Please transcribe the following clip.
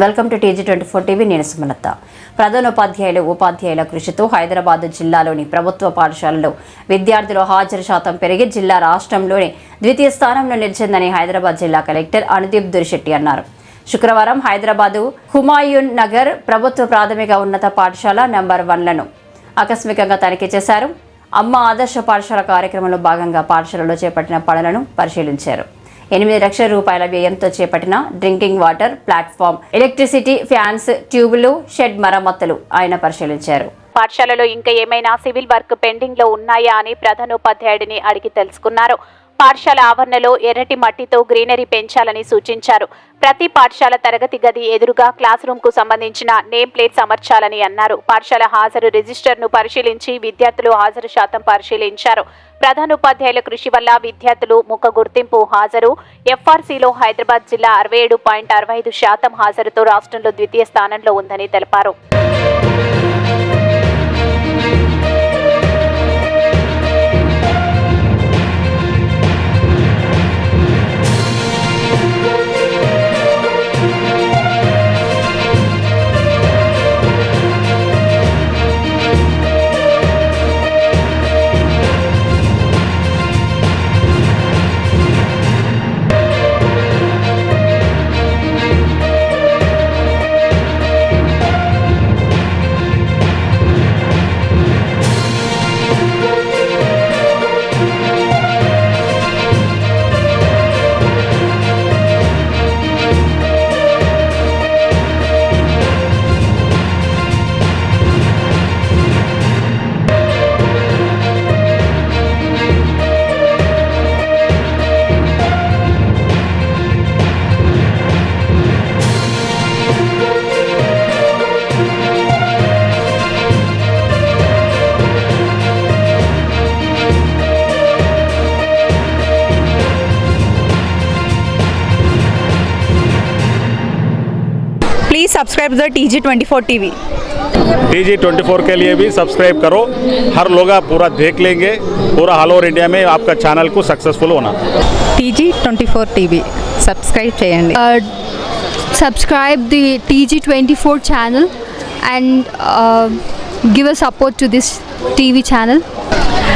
Welcome to TG twenty four TV నేను సుమలత. ప్రధానోపాధ్యాయులు ఉపాధ్యాయుల కృషితో హైదరాబాద్ జిల్లాలోని ప్రభుత్వ పాఠశాలలో విద్యార్థుల హాజరు శాతం పెరిగి జిల్లా రాష్ట్రంలోని ద్వితీయ స్థానంలో నిలిచిందని హైదరాబాద్ జిల్లా కలెక్టర్ అనుదీప్ దురిశెట్టి అన్నారు. శుక్రవారం హైదరాబాదు హుమాయూన్ నగర్ ప్రభుత్వ ప్రాథమిక ఉన్నత పాఠశాల నెంబర్ వన్లను ఆకస్మికంగా తనిఖీ చేశారు. అమ్మ ఆదర్శ పాఠశాల కార్యక్రమంలో భాగంగా పాఠశాలలో చేపట్టిన పనులను పరిశీలించారు. ఎనిమిది లక్షల రూపాయల వ్యయంతో చేపట్టిన drinking water platform. Electricity fans ట్యూబులు shed మరమ్మతులు ఆయన పరిశీలించారు. పాఠశాలలో ఇంకా ఏమైనా సివిల్ వర్క్ పెండింగ్లో ఉన్నాయా అని ప్రధానోపాధ్యాయుడిని అడిగి తెలుసుకున్నారు. పాఠశాల ఆవరణలో ఎర్రటి మట్టితో గ్రీనరీ పెంచాలని సూచించారు. ప్రతి పాఠశాల తరగతి గది ఎదురుగా క్లాస్ రూమ్కు సంబంధించిన నేమ్ ప్లేట్స్ అమర్చాలని అన్నారు. పాఠశాల హాజరు రిజిస్టర్ను పరిశీలించి విద్యార్థులు హాజరు శాతం పరిశీలించారు. ప్రధానోపాధ్యాయుల కృషి వల్ల విద్యార్థులు ముఖ గుర్తింపు హాజరు. ఎఫ్ఆర్సీలో హైదరాబాద్ జిల్లా అరవై ఏడు పాయింట్ అరవై ఐదు శాతం హాజరుతో రాష్ట్రంలో ద్వితీయ స్థానంలో ఉందని తెలిపారు. subscribe the T G twenty four T V T G twenty four के लिए भी सब्सक्राइब करो हर लोग आप पूरा देख लेंगे पूरा ऑल ओवर इंडिया में आपका चैनल को सक्सेसफुल होना T G twenty four TV subscribe చేయండి uh, subscribe the TG24 channel and uh, give a support to this